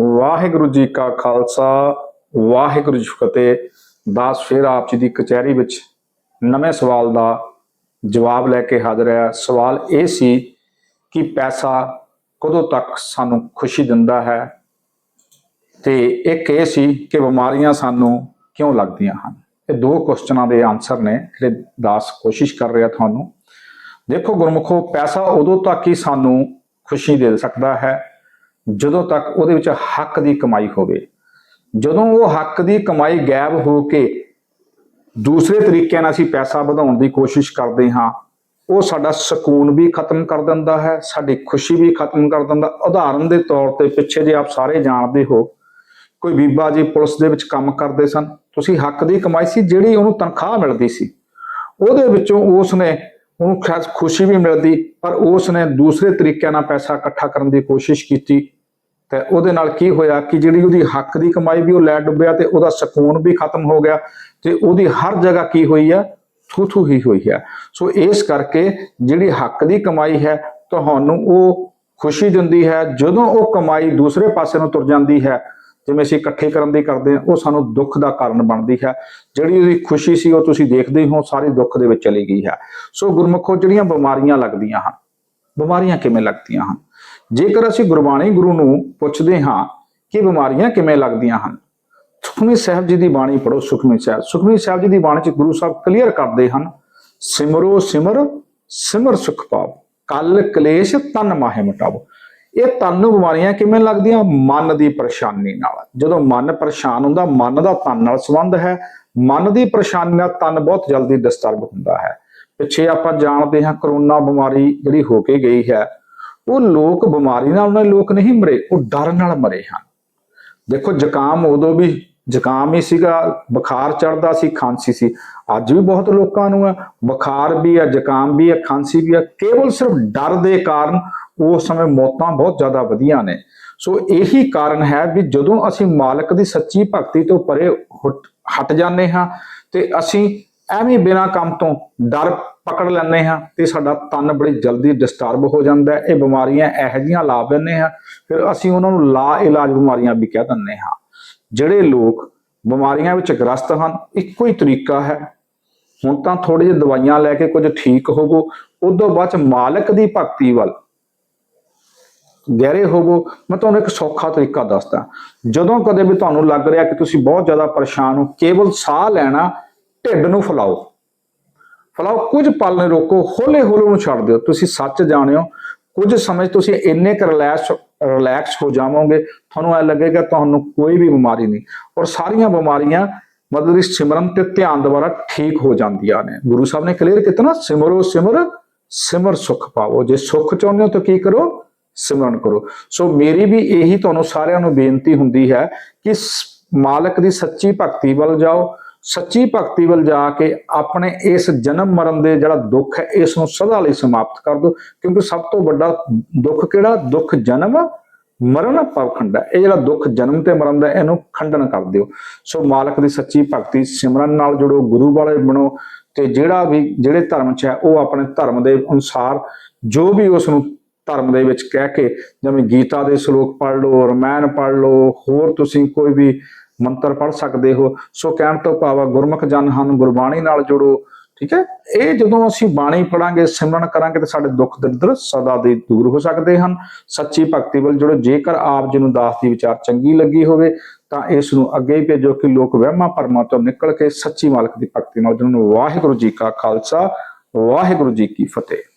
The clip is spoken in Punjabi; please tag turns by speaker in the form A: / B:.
A: ਵਾਹਿਗੁਰੂ ਜੀ ਕਾ ਖਾਲਸਾ, ਵਾਹਿਗੁਰੂ ਜੀ ਫਤਿਹ। ਦਾਸ ਫੇਰ ਆਪ ਜੀ ਦੀ ਕਚਹਿਰੀ ਵਿੱਚ ਨਵੇਂ ਸਵਾਲ ਦਾ ਜਵਾਬ ਲੈ ਕੇ ਹਾਜ਼ਰ ਹੈ। ਸਵਾਲ ਇਹ ਸੀ ਕਿ ਪੈਸਾ ਕਦੋਂ ਤੱਕ ਸਾਨੂੰ ਖੁਸ਼ੀ ਦਿੰਦਾ ਹੈ? ਤੇ ਇੱਕ ਇਹ ਸੀ ਕਿ ਬਿਮਾਰੀਆਂ ਸਾਨੂੰ ਕਿਉਂ ਲੱਗਦੀਆਂ ਹਨ? ਇਹ ਦੋ ਕੁਐਸਚਨਾਂ ਦੇ ਆਨਸਰ ਨੇ। ਜਿਹੜੇ ਦਾਸ ਕੋਸ਼ਿਸ਼ ਕਰ ਰਿਹਾ ਤੁਹਾਨੂੰ। ਦੇਖੋ ਗੁਰਮੁਖੋ, ਪੈਸਾ ਉਦੋਂ ਤੱਕ ਹੀ ਸਾਨੂੰ ਖੁਸ਼ੀ ਦੇ ਸਕਦਾ ਹੈ ਜਦੋਂ ਤੱਕ ਉਹਦੇ ਵਿੱਚ ਹੱਕ ਦੀ ਕਮਾਈ ਹੋਵੇ। ਜਦੋਂ ਉਹ ਹੱਕ ਦੀ ਕਮਾਈ ਗਾਇਬ ਹੋ ਕੇ ਦੂਸਰੇ ਤਰੀਕਿਆਂ ਨਾਲ ਅਸੀਂ ਪੈਸਾ ਵਧਾਉਣ ਦੀ ਕੋਸ਼ਿਸ਼ ਕਰਦੇ ਹਾਂ, ਉਹ ਸਾਡਾ ਸਕੂਨ ਵੀ ਖਤਮ ਕਰ ਦਿੰਦਾ ਹੈ, ਸਾਡੀ ਖੁਸ਼ੀ ਵੀ ਖਤਮ ਕਰ ਦਿੰਦਾ। ਉਦਾਹਰਨ ਦੇ ਤੌਰ ਤੇ ਪਿੱਛੇ ਜੇ ਆਪ ਸਾਰੇ ਜਾਣਦੇ ਹੋ, ਕੋਈ ਬੀਬਾ ਜੀ ਪੁਲਿਸ ਦੇ ਵਿੱਚ ਕੰਮ ਕਰਦੇ ਸਨ। ਤੁਸੀਂ ਹੱਕ ਦੀ ਕਮਾਈ ਸੀ ਜਿਹੜੀ ਉਹਨੂੰ ਤਨਖਾਹ ਮਿਲਦੀ ਸੀ। ਉਹਦੇ ਵਿੱਚੋਂ ਉਸ ਨੇ ਉਹਨੂੰ ਖਾਸ ਖੁਸ਼ੀ ਵੀ ਮਿਲਦੀ, ਪਰ ਉਸ ਨੇ ਦੂਸਰੇ ਤਰੀਕਿਆਂ ਨਾਲ ਪੈਸਾ ਇਕੱਠਾ ਕਰਨ ਦੀ ਕੋਸ਼ਿਸ਼ ਕੀਤੀ। ਤੇ ਉਹਦੇ ਨਾਲ ਕੀ ਹੋਇਆ ਕਿ ਜਿਹੜੀ ਉਹਦੀ ਹੱਕ ਦੀ ਕਮਾਈ ਵੀ ਉਹ ਲੈ ਡੁੱਬਿਆ ਤੇ ਉਹਦਾ ਸਕੂਨ ਵੀ ਖਤਮ ਹੋ ਗਿਆ ਤੇ ਉਹਦੀ ਹਰ ਜਗ੍ਹਾ ਕੀ ਹੋਈ ਆ? ਥੂ ਥੂ ਹੀ ਹੋਈ ਹੈ ਸੋ ਇਸ ਕਰਕੇ ਜਿਹੜੀ ਹੱਕ ਦੀ ਕਮਾਈ ਹੈ, ਤੁਹਾਨੂੰ ਉਹ ਖੁਸ਼ੀ ਦਿੰਦੀ ਹੈ, ਜਦੋਂ ਉਹ ਕਮਾਈ ਦੂਸਰੇ ਪਾਸੇ ਨੂੰ ਤੁਰ ਜਾਂਦੀ ਹੈ, ਜਿਵੇਂ ਅਸੀਂ ਇਕੱਠੇ ਕਰਨ ਦੀ ਕਰਦੇ ਹਾਂ, ਉਹ ਸਾਨੂੰ ਦੁੱਖ ਦਾ ਕਾਰਨ ਬਣਦੀ ਹੈ। ਜਿਹੜੀ ਉਹਦੀ ਖੁਸ਼ੀ ਸੀ, ਉਹ ਤੁਸੀਂ ਦੇਖਦੇ ਹੋ, ਸਾਰੇ ਦੁੱਖ ਦੇ ਵਿੱਚ ਚਲੀ ਗਈ ਹੈ। ਸੋ ਗੁਰਮੁਖੋ, ਜਿਹੜੀਆਂ ਬਿਮਾਰੀਆਂ ਲੱਗਦੀਆਂ ਹਨ ਬਿਮਾਰੀਆਂ ਕਿਵੇਂ ਲੱਗਦੀਆਂ ਹਨ? ਜੇਕਰ ਅਸੀਂ ਗੁਰਬਾਣੀ ਗੁਰੂ ਨੂੰ ਪੁੱਛਦੇ ਹਾਂ ਕਿ ਬਿਮਾਰੀਆਂ ਕਿਵੇਂ ਲੱਗਦੀਆਂ ਹਨ, ਸੁਖਮਨੀ ਸਾਹਿਬ ਜੀ ਦੀ ਬਾਣੀ ਪੜੋ ਸੁਖਮਨੀ ਸਾਹਿਬ। ਸੁਖਮਨੀ ਸਾਹਿਬ ਜੀ ਦੀ ਬਾਣੀ ਚ ਗੁਰੂ ਸਾਹਿਬ ਕਲੀਅਰ ਕਰਦੇ ਹਨ, ਸਿਮਰੋ ਸਿਮਰ ਸਿਮਰ ਸੁਖ ਪਾਓ ਕਲ ਕਲੇਸ਼ ਤਨ ਮਾਹੇ ਮਟਾਵੋ। ਇਹ ਤਨ ਨੂੰ ਬਿਮਾਰੀਆਂ ਕਿਵੇਂ ਲੱਗਦੀਆਂ? ਮਨ ਦੀ ਪਰੇਸ਼ਾਨੀ ਨਾਲ। ਜਦੋਂ ਮਨ ਪਰੇਸ਼ਾਨ ਹੁੰਦਾ, ਮਨ ਦਾ ਤਨ ਨਾਲ ਸੰਬੰਧ ਹੈ। ਮਨ ਦੀ ਪਰੇਸ਼ਾਨੀ ਨਾਲ ਤਨ ਬਹੁਤ ਜਲਦੀ ਡਿਸਟਰਬ ਹੁੰਦਾ ਹੈ। ਪਿੱਛੇ ਆਪਾਂ ਜਾਣਦੇ ਹਾਂ ਕਰੋਨਾ ਬਿਮਾਰੀ ਜਿਹੜੀ ਹੋ ਕੇ ਗਈ ਹੈ, ਉਹ ਲੋਕ ਬਿਮਾਰੀ ਨਾਲ ਉਹਨਾਂ ਲੋਕ ਨਹੀਂ ਮਰੇ, ਉਹ ਡਰ ਨਾਲ ਮਰੇ ਹਨ। ਦੇਖੋ ਜ਼ੁਕਾਮ ਉਦੋਂ ਵੀ, ਜ਼ੁਕਾਮ ਹੀ ਸੀਗਾ, ਬੁਖਾਰ ਚੜਦਾ ਸੀ, ਖਾਂਸੀ ਸੀ। ਅੱਜ ਵੀ ਬਹੁਤ ਲੋਕਾਂ ਨੂੰ ਹੈ, ਬੁਖਾਰ ਵੀ ਹੈ, ਜ਼ੁਕਾਮ ਵੀ ਹੈ, ਖਾਂਸੀ ਵੀ ਹੈ, ਕੇਵਲ ਸਿਰਫ ਡਰ ਦੇ ਕਾਰਨ ਉਸ ਸਮੇਂ ਮੌਤਾਂ ਬਹੁਤ ਜ਼ਿਆਦਾ ਵਧੀਆਂ ਨੇ। ਸੋ ਇਹੀ ਕਾਰਨ ਹੈ ਵੀ ਜਦੋਂ ਅਸੀਂ ਮਾਲਕ ਦੀ ਸੱਚੀ ਭਗਤੀ ਤੋਂ ਪਰੇ ਹੁਟ- ਹਟ ਜਾਂਦੇ ਹਾਂ ਤੇ ਅਸੀਂ ਐਵੇਂ ਬਿਨਾਂ ਕੰਮ ਤੋਂ ਡਰ ਪਕੜ ਲੈਂਦੇ ਹਾਂ ਤੇ ਸਾਡਾ ਤਨ ਬੜੀ ਜਲਦੀ ਡਿਸਟਰਬ ਹੋ ਜਾਂਦਾ ਹੈ। ਇਹ ਬਿਮਾਰੀਆਂ ਇਹੋ ਜਿਹੀਆਂ ਲਾ ਪੈਂਦੇ ਹਾਂ। ਫਿਰ ਅਸੀਂ ਉਹਨਾਂ ਨੂੰ ਲਾ ਇਲਾਜ ਬਿਮਾਰੀਆਂ ਵੀ ਕਹਿ ਦਿੰਦੇ ਹਾਂ। ਜਿਹੜੇ ਲੋਕ ਬਿਮਾਰੀਆਂ ਵਿੱਚ ਗ੍ਰਸਤ ਹਨ, ਇੱਕੋ ਹੀ ਤਰੀਕਾ ਹੈ। ਹੁਣ ਤਾਂ ਥੋੜੀ ਜਿਹੀ ਦਵਾਈਆਂ ਲੈ ਕੇ ਕੁਝ ਠੀਕ ਹੋਵੋ, ਉਦੋਂ ਬਾਅਦ ਚ ਮਾਲਕ ਦੀ ਭਗਤੀ ਵੱਲ ਗਹਿਰੇ ਹੋਵੋ। ਮੈਂ ਤੁਹਾਨੂੰ ਇੱਕ ਸੌਖਾ ਤਰੀਕਾ ਦੱਸਦਾ। ਜਦੋਂ ਕਦੇ ਵੀ ਤੁਹਾਨੂੰ ਲੱਗ ਰਿਹਾ ਕਿ ਤੁਸੀਂ ਬਹੁਤ ਜ਼ਿਆਦਾ ਪਰੇਸ਼ਾਨ ਹੋ, ਕੇਵਲ ਸਾਹ ਲੈਣਾ ਢਿੱਡ ਨੂੰ ਫਲਾਓ। ਫਲਾਓ, ਕੁਝ ਪਲ ਨੇ ਰੋਕੋ ਹੌਲੇ ਹੌਲੇ ਉਹਨੂੰ ਛੱਡ ਦਿਓ। ਤੁਸੀਂ ਸੱਚ ਜਾਣਿਓ, ਕੁਝ ਸਮੇਂ ਤੁਸੀਂ ਇੰਨੇ ਕੁ ਰਿਲੈਕਸ ਰਿਲੈਕਸ ਹੋ ਜਾਵੋਗੇ, ਤੁਹਾਨੂੰ ਐ ਲੱਗੇਗਾ ਤੁਹਾਨੂੰ ਕੋਈ ਵੀ ਬਿਮਾਰੀ ਨਹੀਂ। ਔਰ ਸਾਰੀਆਂ ਬਿਮਾਰੀਆਂ ਮਤਲਬ ਇਸ ਸਿਮਰਨ ਤੇ ਧਿਆਨ ਦੁਆਰਾ ਠੀਕ ਹੋ ਜਾਂਦੀਆਂ ਨੇ। ਗੁਰੂ ਸਾਹਿਬ ਨੇ ਕਲੀਅਰ ਕੀਤਾ ਨਾ, ਸਿਮਰੋ, ਸਿਮਰ ਸਿਮਰ ਸੁਖ ਪਾਵੋ। ਜੇ ਸੁਖ ਚਾਹੁੰਦੇ ਹੋ ਤਾਂ ਕੀ ਕਰੋ? ਸਿਮਰਨ ਕਰੋ। ਸੋ ਮੇਰੀ ਵੀ ਇਹੀ ਤੁਹਾਨੂੰ ਸਾਰਿਆਂ ਨੂੰ ਬੇਨਤੀ ਹੁੰਦੀ ਹੈ ਕਿ ਮਾਲਕ ਦੀ ਸੱਚੀ ਭਗਤੀ ਵੱਲ ਜਾਓ ਸੱਚੀ ਭਗਤੀ ਵੱਲ ਜਾ ਕੇ ਆਪਣੇ ਇਸ ਜਨਮ ਮਰਨ ਦੇ ਜਿਹੜਾ ਦੁੱਖ ਹੈ, ਇਸ ਨੂੰ ਸਦਾ ਲਈ ਸਮਾਪਤ ਕਰ ਦਿਓ। ਕਿਉਂਕਿ ਸਭ ਤੋਂ ਵੱਡਾ ਦੁੱਖ ਕਿਹੜਾ? ਦੁੱਖ ਜਨਮ, ਮਰਨ ਪਵਖੰਡ ਇਹ ਜਿਹੜਾ ਦੁੱਖ ਜਨਮ ਤੇ ਮਰਨ ਦਾ, ਇਹਨੂੰ ਖੰਡਨ ਕਰ ਦਿਓ। ਸੋ ਮਾਲਕ ਦੀ ਸੱਚੀ ਭਗਤੀ ਸਿਮਰਨ ਨਾਲ ਜੁੜੋ, ਗੁਰੂ ਵਾਲੇ ਬਣੋ ਤੇ ਜਿਹੜਾ ਵੀ, ਜਿਹੜੇ ਧਰਮ ਚ ਹੈ, ਉਹ ਆਪਣੇ ਧਰਮ ਦੇ ਅਨੁਸਾਰ ਜੋ ਵੀ ਉਸ ਨੂੰ ਧਰਮ ਦੇ ਵਿੱਚ ਕਹਿ ਕੇ, ਜਿਵੇਂ ਗੀਤਾ ਦੇ ਸ਼ਲੋਕ ਪੜ੍ਹ ਲਓ, ਰਮਾਇਣ ਪੜ੍ਹ ਲਓ, ਹੋਰ ਤੁਸੀਂ ਕੋਈ ਵੀ ਮੰਤਰ ਪੜ੍ਹ ਸਕਦੇ ਹੋ। ਸੋ ਕਹਿਣ ਤੋਂ ਭਾਵ ਗੁਰਮੁਖ ਜਨ ਹਨ, ਗੁਰਬਾਣੀ ਨਾਲ ਜੁੜੋ, ਠੀਕ ਹੈ? ਇਹ ਜਦੋਂ ਅਸੀਂ ਬਾਣੀ ਪੜਾਂਗੇ ਸਿਮਰਨ ਕਰਾਂਗੇ ਤੇ ਸਾਡੇ ਦੁੱਖ ਦਰਦ ਸਦਾ ਦੇ ਦੂਰ ਹੋ ਸਕਦੇ ਹਨ। ਸੱਚੀ ਭਗਤੀ ਵੱਲ ਜੁੜੋ। ਜੇਕਰ ਆਪ ਜੀ ਨੂੰ ਦਾਸ ਦੀ ਵਿਚਾਰ ਚੰਗੀ ਲੱਗੀ ਹੋਵੇ, ਤਾਂ ਇਸ ਨੂੰ ਅੱਗੇ ਹੀ ਭੇਜੋ ਕਿ ਲੋਕ ਵਹਿਮਾਂ ਭਰਮਾਂ ਤੋਂ ਨਿਕਲ ਕੇ ਸੱਚੀ ਮਾਲਕ ਦੀ ਭਗਤੀ ਨਾਲ ਜੁੜਨ। ਵਾਹਿਗੁਰੂ ਜੀ ਕਾ ਖਾਲਸਾ, ਵਾਹਿਗੁਰੂ ਜੀ ਕੀ ਫਤਿਹ।